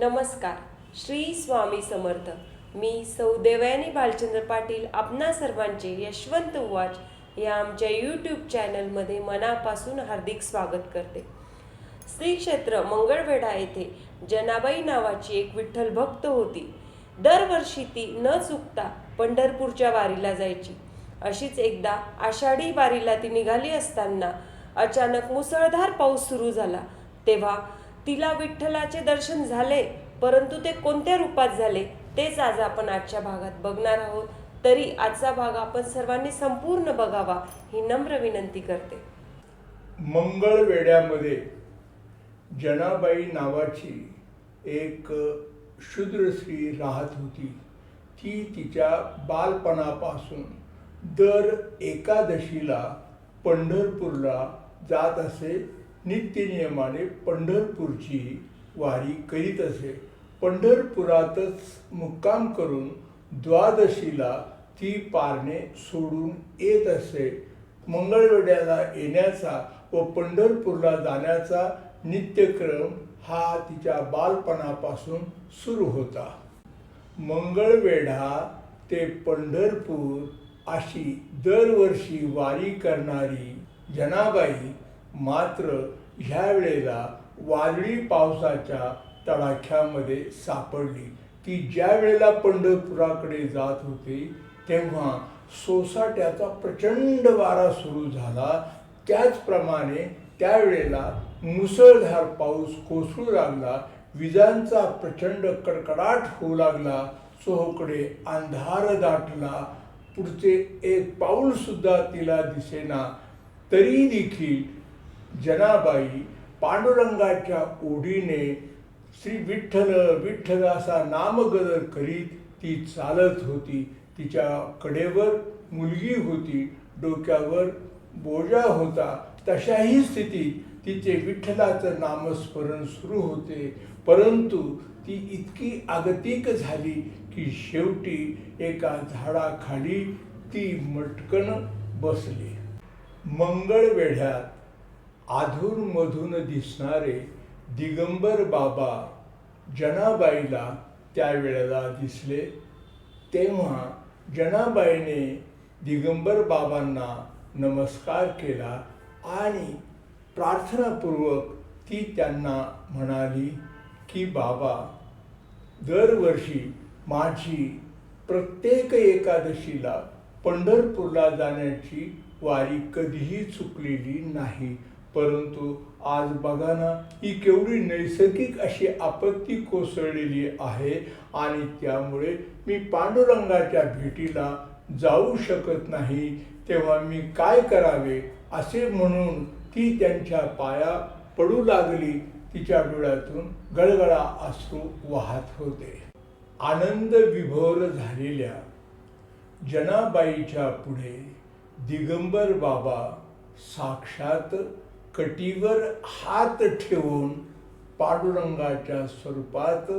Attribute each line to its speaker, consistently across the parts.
Speaker 1: नमस्कार. श्री स्वामी समर्थ. मी सौदेवयानी बालचंद्र पाटील आपणा सर्वांचे यशवंत उवाच या आमच्या यूट्यूब चॅनलमध्ये मनापासून हार्दिक स्वागत करते. श्री क्षेत्र मंगळवेढा येथे जनाबाई नावाची एक विठ्ठल भक्त होती. दरवर्षी ती न चुकता पंढरपूरच्या वारीला जायची. अशीच एकदा आषाढी वारीला ती निघाली असताना अचानक मुसळधार पाऊस सुरू झाला. तेव्हा तिला विठ्ठलाचे दर्शन झाले परंतु ते कोणत्या रूपात झाले तेच आज आपण आजच्या भागात बघणार आहोत. तरी आजचा भाग आपण सर्वांनी संपूर्ण बघावा ही नम्र विनंती करते.
Speaker 2: मंगळवेड्यामध्ये जनाबाई नावाची एक शूद्र स्त्री राहत होती. ती तिच्या बालपणापासून दर एकादशीला पंढरपूरला जात असे. नित्यनियमाने पंढरपूरची वारी करीत असे. पंढरपुरातच मुक्काम करून द्वादशीला ती पारणे सोडून येत असे. मंगळवेड्याला येण्याचा व पंढरपूरला जाण्याचा नित्यक्रम हा तिच्या बालपणापासून सुरू होता. मंगळवेढा ते पंढरपूर अशी दरवर्षी वारी करणारी जनाबाई मात्र ह्या वेळेला वादळी पावसाच्या तडाख्यामध्ये सापडली. ती ज्या वेळेला पंढरपुराकडे जात होती तेव्हा सोसाट्याचा प्रचंड वारा सुरू झाला. त्याचप्रमाणे त्यावेळेला मुसळधार पाऊस कोसळू लागला. विजांचा प्रचंड कडकडाट होऊ लागला. सोहकडे अंधार दाटला. पुढचे एक पाऊल सुद्धा तिला दिसेना. तरी देखील जनाबाई पांडुरंगाच्या ओढीने श्री विठ्ठल विठ्ठल असा नामगदर करीत ती चालत होती. तिच्या कडेवर मुलगी होती. डोक्यावर बोजा होता. तशाही स्थितीत तिचे विठ्ठलाचं नामस्मरण सुरू होते. परंतु ती इतकी आगतिक झाली की शेवटी एका झाडाखाली ती मटकन बसली. मंगळवेढ्यात अधूनमधून दिसणारे दिगंबर बाबा जनाबाईला त्यावेळेला दिसले. तेव्हा जनाबाईने दिगंबर बाबांना नमस्कार केला आणि प्रार्थनापूर्वक ती त्यांना म्हणाली की बाबा दरवर्षी माझी प्रत्येक एकादशीला पंढरपूरला जाण्याची वारी कधीही चुकलेली नाही. परंतु आज बघा ना ही केवढी नैसर्गिक अशी आपत्ती कोसळलेली आहे आणि त्यामुळे मी पांडुरंगाच्या भेटीला जाऊ शकत नाही. तेव्हा मी काय करावे असे म्हणून ती त्यांच्या पाया पडू लागली. तिच्या डोळ्यातून गळगळा अश्रू वाहत होते. आनंद विभोर झालेल्या जनाबाईच्या पुढे दिगंबर बाबा साक्षात कटीवर हात ठेवून पांडुरंगाच्या स्वरूपात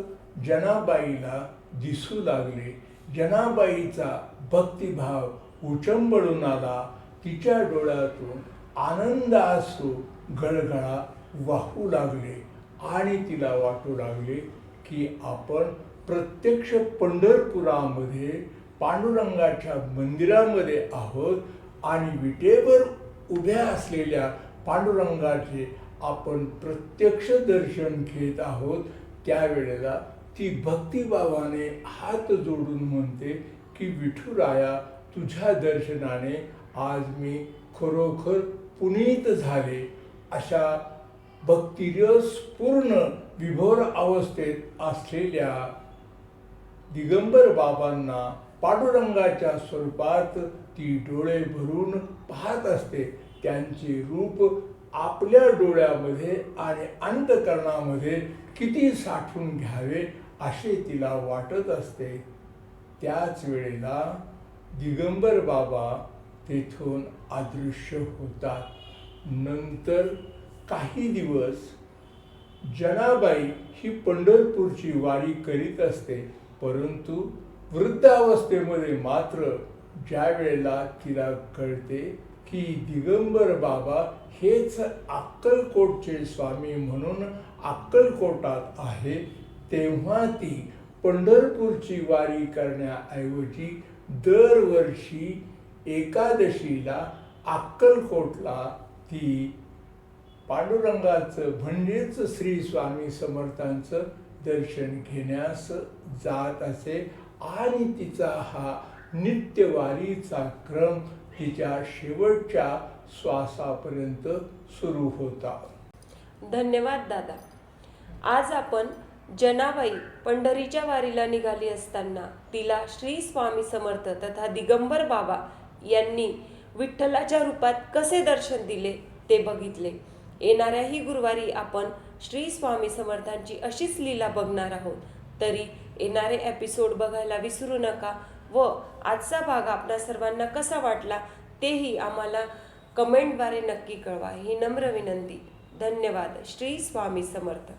Speaker 2: जनाबाईला दिसू लागले. जनाबाईचा भक्तिभाव उचंबळून आला. तिच्या डोळ्यातून आनंद असू गळगळा वाहू लागले आणि तिला वाटू लागले की आपण प्रत्यक्ष पंढरपुरामध्ये पांडुरंगाच्या मंदिरामध्ये आहोत आणि विटेवर उभ्या असलेल्या पांडुरंगाचे आपण प्रत्यक्ष दर्शन घेत आहोत त्यावेळेला ती भक्तिभावाने हात जोडून म्हणते की विठुराया तुझ्या दर्शनाने आज मी खरोखर पुनीत झाले. अशा भक्तिरस पूर्ण विभोर अवस्थेत असलेल्या दिगंबर बाबांना पांडुरंगाच्या स्वरूपात ती डोळे भरून पाहत असते. त्यांचे रूप आपल्या डोळ्यामध्ये आणि अंतकरणामध्ये किती साठवून घ्यावे असे तिला वाटत असते. त्याच वेळेला दिगंबर बाबा तेथून अदृश्य होतात. नंतर काही दिवस जनाबाई ही पंढरपूरची वारी करीत असते परंतु वृद्धावस्थेमध्ये मात्र ज्या वेळेला तिला कळते की दिगंबर बाबा हेच अक्कलकोटचे स्वामी म्हणून अक्कलकोटात आहे तेव्हा ती पंढरपूरची वारी करण्याऐवजी दरवर्षी एकादशीला अक्कलकोटला ती पांडुरंगाचं म्हणजेच श्री स्वामी समर्थांचं दर्शन घेण्यास जात असे. आणि तिचा हा नित्यवारीचा क्रम तिच्या शेवटच्या श्वासापर्यंत सुरू होता.
Speaker 1: धन्यवाद दादा. आज आपण जनाबाई पंढरीच्या वारीला निघाली असताना तिला श्री स्वामी समर्थ तथा दिगंबर बाबा यांनी विठ्ठलाच्या रूपात कसे दर्शन दिले ते बघितले. येणाऱ्याही गुरुवारी आपण श्री स्वामी समर्थांची अशीच लीला बघणार आहोत. तरी येणारे एपिसोड बघायला विसरू नका. व आजचा भाग आपणा सर्वांना कसा वाटला तेही आम्हाला कमेंटद्वारे नक्की कळवा. ही नम्र विनंती. धन्यवाद. श्री स्वामी समर्थ.